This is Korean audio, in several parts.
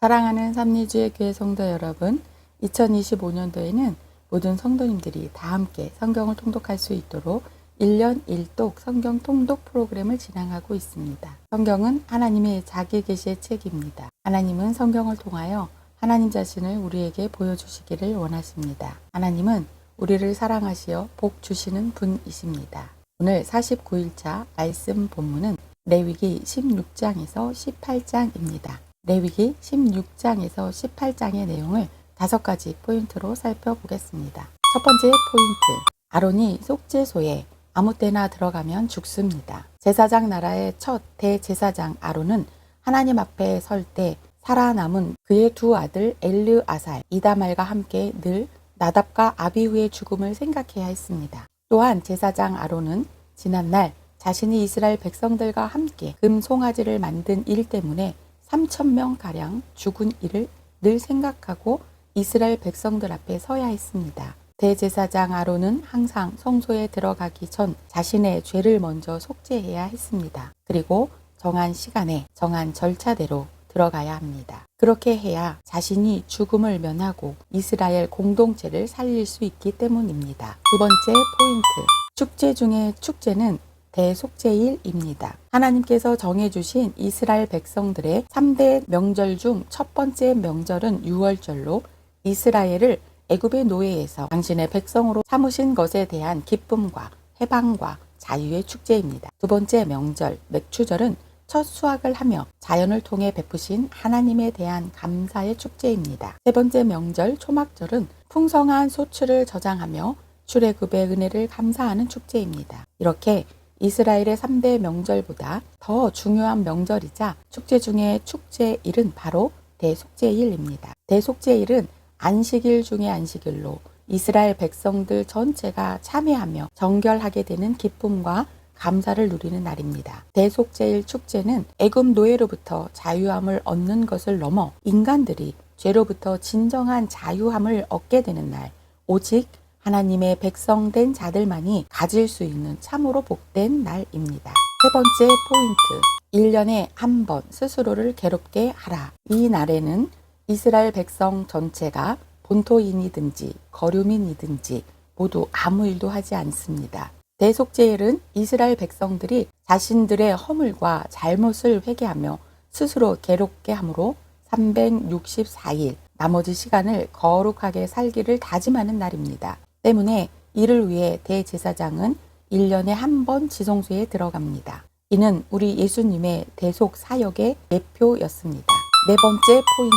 사랑하는 삼리주의 교회 성도 여러분, 2025년도에는 모든 성도님들이 다 함께 성경을 통독할 수 있도록 1년 1독 성경 통독 프로그램을 진행하고 있습니다. 성경은 하나님의 자기 계시의 책입니다. 하나님은 성경을 통하여 하나님 자신을 우리에게 보여주시기를 원하십니다. 하나님은 우리를 사랑하시어 복 주시는 분이십니다. 오늘 49일차 말씀 본문은 레위기 16장에서 18장입니다. 레위기 16장에서 18장의 내용을 다섯 가지 포인트로 살펴보겠습니다. 첫 번째 포인트. 아론이 속죄소에 아무 때나 들어가면 죽습니다. 제사장 나라의 첫 대제사장 아론은 하나님 앞에 설 때 살아남은 그의 두 아들 엘르 아살, 이다말과 함께 늘 나답과 아비후의 죽음을 생각해야 했습니다. 또한 제사장 아론은 지난날 자신이 이스라엘 백성들과 함께 금 송아지를 만든 일 때문에 3천 명 가량 죽은 일을 늘 생각하고 이스라엘 백성들 앞에 서야 했습니다. 대제사장 아론은 항상 성소에 들어가기 전 자신의 죄를 먼저 속죄해야 했습니다. 그리고 정한 시간에 정한 절차대로 들어가야 합니다. 그렇게 해야 자신이 죽음을 면하고 이스라엘 공동체를 살릴 수 있기 때문입니다. 두 번째 포인트. 축제 중에 축제는 대속제일입니다. 하나님께서 정해주신 이스라엘 백성들의 3대 명절 중 첫 번째 명절은 6월절로 이스라엘을 애굽의 노예에서 당신의 백성으로 삼으신 것에 대한 기쁨과 해방과 자유의 축제입니다. 두 번째 명절, 맥추절은 첫 수확을 하며 자연을 통해 베푸신 하나님에 대한 감사의 축제입니다. 세 번째 명절, 초막절은 풍성한 소출을 저장하며 출애굽의 은혜를 감사하는 축제입니다. 이렇게 이스라엘의 3대 명절보다 더 중요한 명절이자 축제 중에 축제일은 바로 대속제일입니다. 대속제일은 안식일 중의 안식일로 이스라엘 백성들 전체가 참여하며 정결하게 되는 기쁨과 감사를 누리는 날입니다. 대속제일 축제는 애굽 노예로부터 자유함을 얻는 것을 넘어 인간들이 죄로부터 진정한 자유함을 얻게 되는 날, 오직 하나님의 백성된 자들만이 가질 수 있는 참으로 복된 날입니다. 세 번째 포인트. 1년에 한 번 스스로를 괴롭게 하라. 이 날에는 이스라엘 백성 전체가 본토인이든지 거류민이든지 모두 아무 일도 하지 않습니다. 대속제일은 이스라엘 백성들이 자신들의 허물과 잘못을 회개하며 스스로 괴롭게 함으로 364일 나머지 시간을 거룩하게 살기를 다짐하는 날입니다. 때문에 이를 위해 대제사장은 1년에 한 번 지성소에 들어갑니다. 이는 우리 예수님의 대속 사역의 예표였습니다. 네 번째 포인트.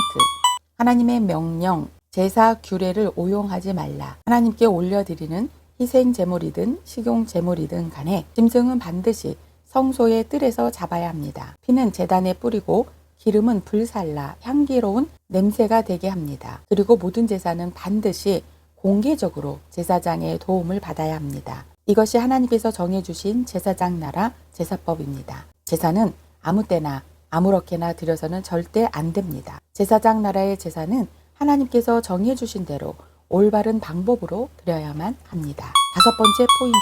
하나님의 명령, 제사 규례를 오용하지 말라. 하나님께 올려드리는 희생 제물이든 식용 제물이든 간에 짐승은 반드시 성소의 뜰에서 잡아야 합니다. 피는 재단에 뿌리고 기름은 불살라 향기로운 냄새가 되게 합니다. 그리고 모든 제사는 반드시 공개적으로 제사장의 도움을 받아야 합니다. 이것이 하나님께서 정해주신 제사장 나라 제사법입니다. 제사는 아무 때나 아무렇게나 드려서는 절대 안 됩니다. 제사장 나라의 제사는 하나님께서 정해주신 대로 올바른 방법으로 드려야만 합니다. 다섯 번째 포인트.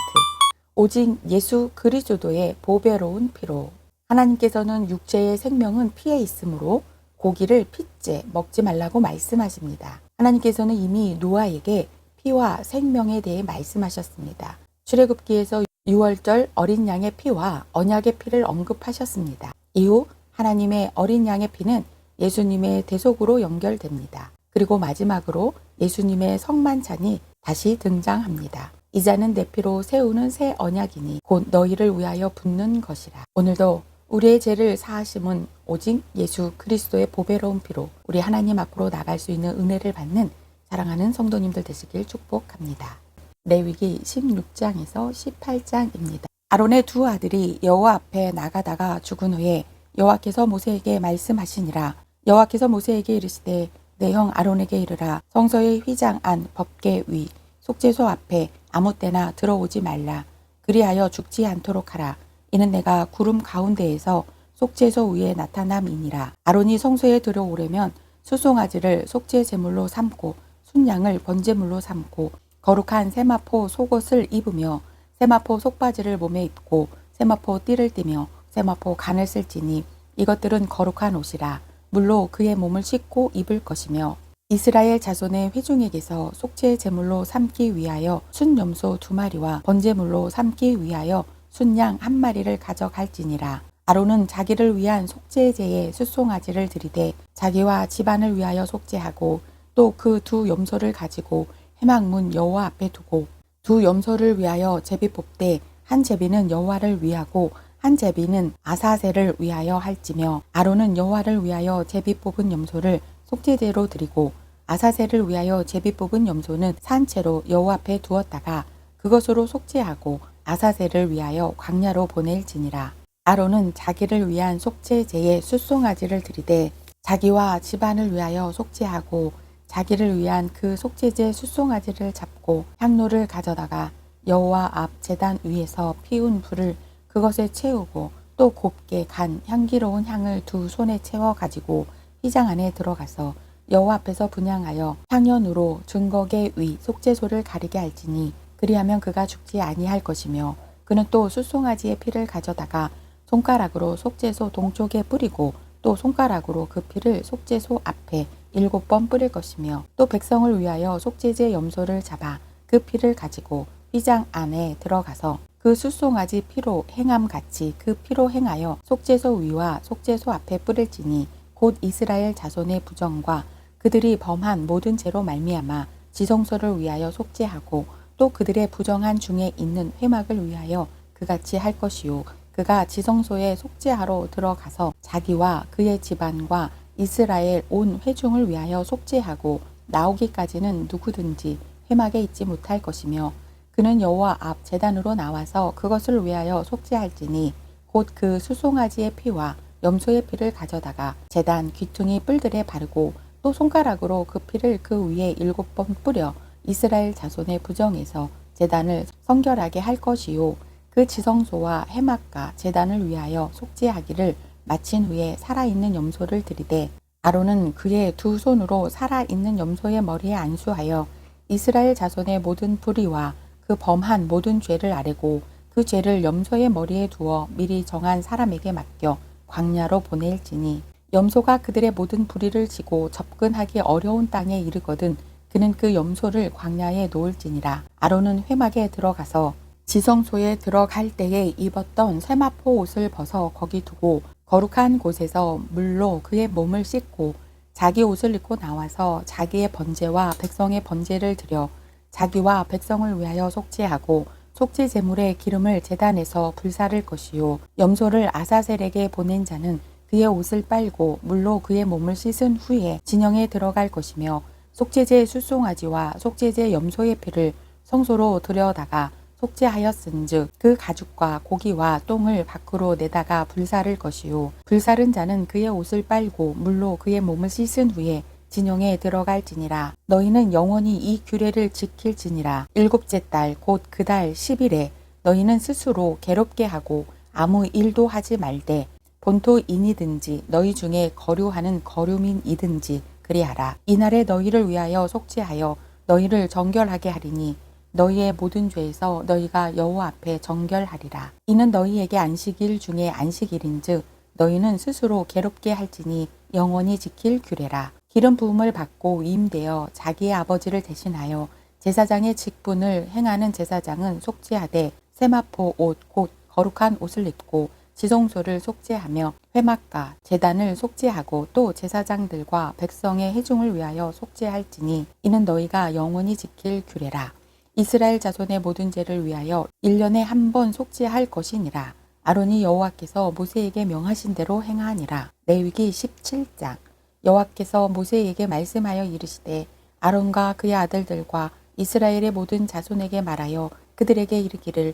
오직 예수 그리스도의 보배로운 피로. 하나님께서는 육체의 생명은 피에 있으므로 고기를 핏째 먹지 말라고 말씀하십니다. 하나님께서는 이미 노아에게 피와 생명에 대해 말씀하셨습니다. 출애굽기에서 6월절 어린 양의 피와 언약의 피를 언급하셨습니다. 이후 하나님의 어린 양의 피는 예수님의 대속으로 연결됩니다. 그리고 마지막으로 예수님의 성만찬이 다시 등장합니다. 이자는 내 피로 세우는 새 언약이니 곧 너희를 위하여 붓는 것이라. 오늘도 우리의 죄를 사하심은 오직 예수 그리스도의 보배로운 피로 우리 하나님 앞으로 나갈 수 있는 은혜를 받는 사랑하는 성도님들 되시길 축복합니다. 레위기 16장에서 18장입니다. 아론의 두 아들이 여호와 앞에 나가다가 죽은 후에 여호와께서 모세에게 말씀하시니라 여호와께서 모세에게 이르시되 내 형 아론에게 이르라 성서의 휘장 안 법계 위 속죄소 앞에 아무 때나 들어오지 말라 그리하여 죽지 않도록 하라 이는 내가 구름 가운데에서 속죄소 위에 나타남이니라. 아론이 성소에 들어오려면 수송아지를 속죄 제물로 삼고 순양을 번제물로 삼고 거룩한 세마포 속옷을 입으며 세마포 속바지를 몸에 입고 세마포 띠를 띠며 세마포 간을 쓸지니 이것들은 거룩한 옷이라. 물로 그의 몸을 씻고 입을 것이며 이스라엘 자손의 회중에게서 속죄 제물로 삼기 위하여 순염소 두 마리와 번제물로 삼기 위하여 순양 한 마리를 가져갈지니라. 아론은 자기를 위한 속죄제에 숫송아지를 들이되 자기와 집안을 위하여 속죄하고 또 그 두 염소를 가지고 해막문 여호와 앞에 두고 두 염소를 위하여 제비 뽑되 한 제비는 여호와를 위하고 한 제비는 아사셀을 위하여 할지며 아론은 여호와를 위하여 제비 뽑은 염소를 속죄제로 드리고 아사셀을 위하여 제비 뽑은 염소는 산채로 여호와 앞에 두었다가 그것으로 속죄하고 아사셀을 위하여 광야로 보낼지니라. 아론은 자기를 위한 속죄제에 숫송아지를 드리되 자기와 집안을 위하여 속죄하고 자기를 위한 그 속죄제 숫송아지를 잡고 향로를 가져다가 여호와 앞 제단 위에서 피운 불을 그것에 채우고 또 곱게 간 향기로운 향을 두 손에 채워 가지고 휘장 안에 들어가서 여호와 앞에서 분양하여 향연으로 증거계 위 속죄소를 가리게 할지니 그리하면 그가 죽지 아니할 것이며 그는 또 숫송아지의 피를 가져다가 손가락으로 속죄소 동쪽에 뿌리고 또 손가락으로 그 피를 속죄소 앞에 일곱 번 뿌릴 것이며 또 백성을 위하여 속죄제 염소를 잡아 그 피를 가지고 휘장 안에 들어가서 그 숫송아지 피로 행함 같이 그 피로 행하여 속죄소 위와 속죄소 앞에 뿌릴지니 곧 이스라엘 자손의 부정과 그들이 범한 모든 죄로 말미암아 지성소를 위하여 속죄하고 또 그들의 부정한 중에 있는 회막을 위하여 그같이 할 것이요. 그가 지성소에 속죄하러 들어가서 자기와 그의 집안과 이스라엘 온 회중을 위하여 속죄하고 나오기까지는 누구든지 회막에 있지 못할 것이며 그는 여호와 앞 제단으로 나와서 그것을 위하여 속죄할지니 곧 그 수송아지의 피와 염소의 피를 가져다가 제단 귀퉁이 뿔들에 바르고 또 손가락으로 그 피를 그 위에 일곱 번 뿌려 이스라엘 자손의 부정에서 제단을 성결하게 할 것이요. 그 지성소와 해막과 제단을 위하여 속죄하기를 마친 후에 살아있는 염소를 들이되 아론은 그의 두 손으로 살아있는 염소의 머리에 안수하여 이스라엘 자손의 모든 불의와 그 범한 모든 죄를 아뢰고 그 죄를 염소의 머리에 두어 미리 정한 사람에게 맡겨 광야로 보낼지니. 염소가 그들의 모든 불의를 지고 접근하기 어려운 땅에 이르거든 그는 그 염소를 광야에 놓을지니라. 아론은 회막에 들어가서 지성소에 들어갈 때에 입었던 세마포 옷을 벗어 거기 두고 거룩한 곳에서 물로 그의 몸을 씻고 자기 옷을 입고 나와서 자기의 번제와 백성의 번제를 드려 자기와 백성을 위하여 속죄하고 속죄 제물의 기름을 제단에서 불사를 것이요. 염소를 아사셀에게 보낸 자는 그의 옷을 빨고 물로 그의 몸을 씻은 후에 진영에 들어갈 것이며 속죄제 수송아지와 속죄제 염소의 피를 성소로 들여다가 속죄하였은즉 그 가죽과 고기와 똥을 밖으로 내다가 불사를 것이요. 불사른 자는 그의 옷을 빨고 물로 그의 몸을 씻은 후에 진영에 들어갈지니라. 너희는 영원히 이 규례를 지킬지니라. 일곱째 달 곧 그달 10일에 너희는 스스로 괴롭게 하고 아무 일도 하지 말되 본토인이든지 너희 중에 거류하는 거류민이든지 그리하라. 이날에 너희를 위하여 속죄하여 너희를 정결하게 하리니 너희의 모든 죄에서 너희가 여호와 앞에 정결하리라. 이는 너희에게 안식일 중에 안식일인즉 너희는 스스로 괴롭게 할지니 영원히 지킬 규례라. 기름 부음을 받고 위임되어 자기의 아버지를 대신하여 제사장의 직분을 행하는 제사장은 속죄하되 세마포 옷 곧 거룩한 옷을 입고 지성소를 속죄하며 회막과 제단을 속죄하고 또 제사장들과 백성의 회중을 위하여 속죄할지니 이는 너희가 영원히 지킬 규례라. 이스라엘 자손의 모든 죄를 위하여 1년에 한 번 속죄할 것이니라. 아론이 여호와께서 모세에게 명하신 대로 행하니라. 레위기 17장. 여호와께서 모세에게 말씀하여 이르시되 아론과 그의 아들들과 이스라엘의 모든 자손에게 말하여 그들에게 이르기를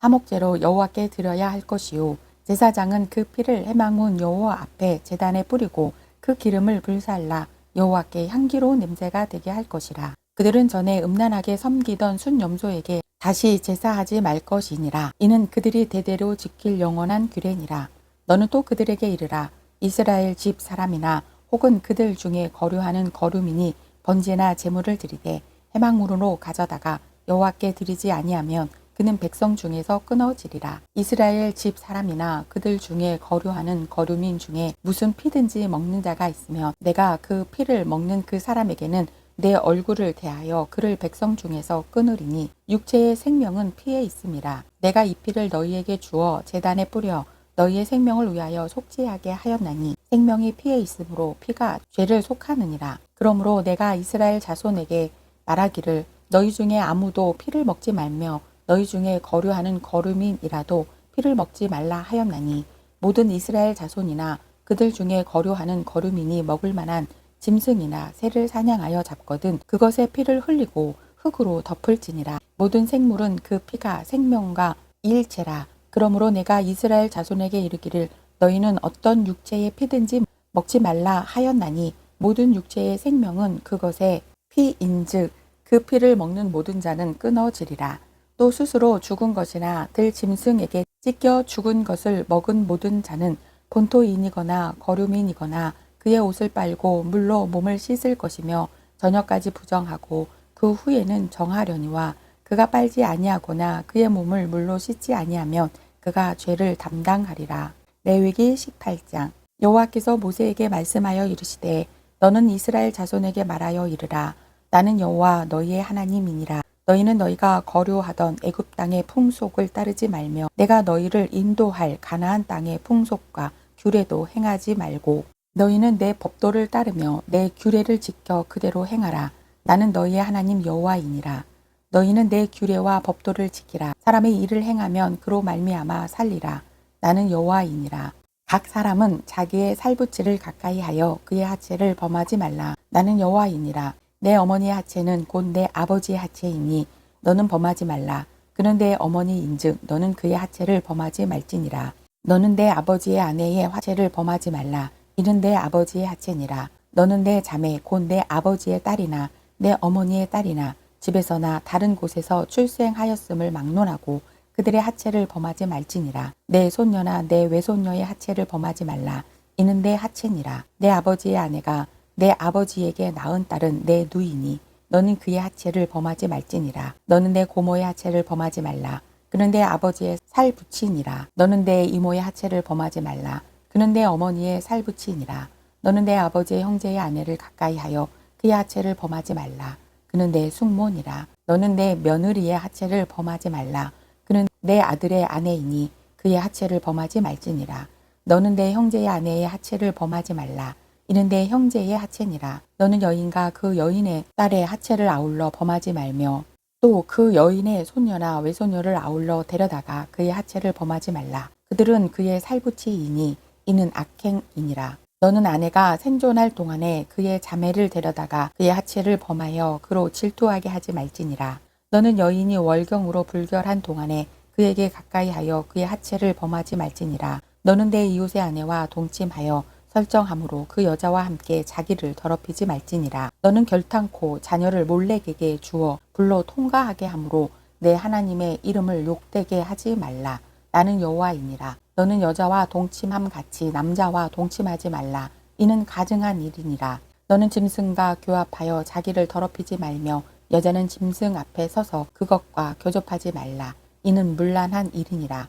화목제로 여호와께 드려야 할 것이요 제사장은 그 피를 회막문 여호와 앞에 제단에 뿌리고 그 기름을 불살라 여호와께 향기로운 냄새가 되게 할 것이라. 그들은 전에 음란하게 섬기던 순염소에게 다시 제사하지 말 것이니라. 이는 그들이 대대로 지킬 영원한 규례니라. 너는 또 그들에게 이르라. 이스라엘 집 사람이나 혹은 그들 중에 거류하는 거류민이 번제나 제물을 드리되 해망물로 가져다가 여호와께 드리지 아니하면 그는 백성 중에서 끊어지리라. 이스라엘 집 사람이나 그들 중에 거류하는 거류민 중에 무슨 피든지 먹는 자가 있으면 내가 그 피를 먹는 그 사람에게는 내 얼굴을 대하여 그를 백성 중에서 끊으리니 육체의 생명은 피에 있음이라. 내가 이 피를 너희에게 주어 재단에 뿌려 너희의 생명을 위하여 속죄하게 하였나니 생명이 피에 있으므로 피가 죄를 속하느니라. 그러므로 내가 이스라엘 자손에게 말하기를 너희 중에 아무도 피를 먹지 말며 너희 중에 거류하는 거류민이라도 피를 먹지 말라 하였나니 모든 이스라엘 자손이나 그들 중에 거류하는 거류민이 먹을 만한 짐승이나 새를 사냥하여 잡거든 그것의 피를 흘리고 흙으로 덮을지니라. 모든 생물은 그 피가 생명과 일체라. 그러므로 내가 이스라엘 자손에게 이르기를 너희는 어떤 육체의 피든지 먹지 말라 하였나니 모든 육체의 생명은 그것의 피인즉 그 피를 먹는 모든 자는 끊어지리라 또 스스로 죽은 것이나 들 짐승에게 찢겨 죽은 것을 먹은 모든 자는 본토인이거나 거류민이거나 그의 옷을 빨고 물로 몸을 씻을 것이며 저녁까지 부정하고 그 후에는 정하려니와 그가 빨지 아니하거나 그의 몸을 물로 씻지 아니하면 그가 죄를 담당하리라. 레위기 18장. 여호와께서 모세에게 말씀하여 이르시되 너는 이스라엘 자손에게 말하여 이르라. 나는 여호와 너희의 하나님이니라 너희는 너희가 거류하던 애굽 땅의 풍속을 따르지 말며 내가 너희를 인도할 가나안 땅의 풍속과 규례도 행하지 말고 너희는 내 법도를 따르며 내 규례를 지켜 그대로 행하라. 나는 너희의 하나님 여호와이니라. 너희는 내 규례와 법도를 지키라. 사람의 일을 행하면 그로 말미암아 살리라. 나는 여호와이니라. 각 사람은 자기의 살부치를 가까이 하여 그의 하체를 범하지 말라. 나는 여호와이니라 내 어머니의 하체는 곧 내 아버지의 하체이니 너는 범하지 말라. 그는 내 어머니인즉 너는 그의 하체를 범하지 말지니라. 너는 내 아버지의 아내의 하체를 범하지 말라. 이는 내 아버지의 하체니라. 너는 내 자매 곧 내 아버지의 딸이나 내 어머니의 딸이나 집에서나 다른 곳에서 출생하였음을 막론하고 그들의 하체를 범하지 말지니라. 내 손녀나 내 외손녀의 하체를 범하지 말라. 이는 내 하체니라. 내 아버지의 아내가 내 아버지에게 낳은 딸은 내 누이니 너는 그의 하체를 범하지 말지니라. 너는 내 고모의 하체를 범하지 말라. 그는 내 아버지의 살 붙이니라. 너는 내 이모의 하체를 범하지 말라. 그는 내 어머니의 살 붙이니라. 너는 내 아버지의 형제의 아내를 가까이 하여 그의 하체를 범하지 말라. 그는 내 숙모니라. 너는 내 며느리의 하체를 범하지 말라. 그는 내 아들의 아내이니 그의 하체를 범하지 말지니라. 너는 내 형제의 아내의 하체를 범하지 말라. 이는 내 형제의 하체니라. 너는 여인과 그 여인의 딸의 하체를 아울러 범하지 말며 또 그 여인의 손녀나 외손녀를 아울러 데려다가 그의 하체를 범하지 말라. 그들은 그의 살부치이니 이는 악행이니라. 너는 아내가 생존할 동안에 그의 자매를 데려다가 그의 하체를 범하여 그로 질투하게 하지 말지니라. 너는 여인이 월경으로 불결한 동안에 그에게 가까이 하여 그의 하체를 범하지 말지니라. 너는 내 이웃의 아내와 동침하여 설정함으로 그 여자와 함께 자기를 더럽히지 말지니라. 너는 결탄코 자녀를 몰래에게 주어 불로 통과하게 함으로 내 하나님의 이름을 욕되게 하지 말라. 나는 여호와이니라. 너는 여자와 동침함 같이 남자와 동침하지 말라. 이는 가증한 일이니라. 너는 짐승과 교합하여 자기를 더럽히지 말며 여자는 짐승 앞에 서서 그것과 교접하지 말라. 이는 문란한 일이니라.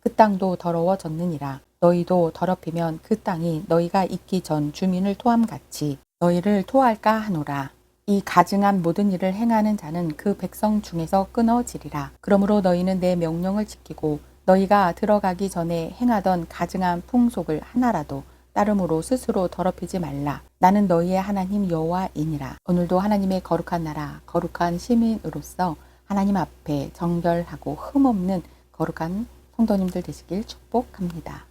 그 땅도 더러워졌느니라. 너희도 더럽히면 그 땅이 너희가 있기 전 주민을 토함같이 너희를 토할까 하노라. 이 가증한 모든 일을 행하는 자는 그 백성 중에서 끊어지리라. 그러므로 너희는 내 명령을 지키고 너희가 들어가기 전에 행하던 가증한 풍속을 하나라도 따름으로 스스로 더럽히지 말라. 나는 너희의 하나님 여호와이니라. 오늘도 하나님의 거룩한 나라, 거룩한 시민으로서 하나님 앞에 정결하고 흠없는 거룩한 성도님들 되시길 축복합니다.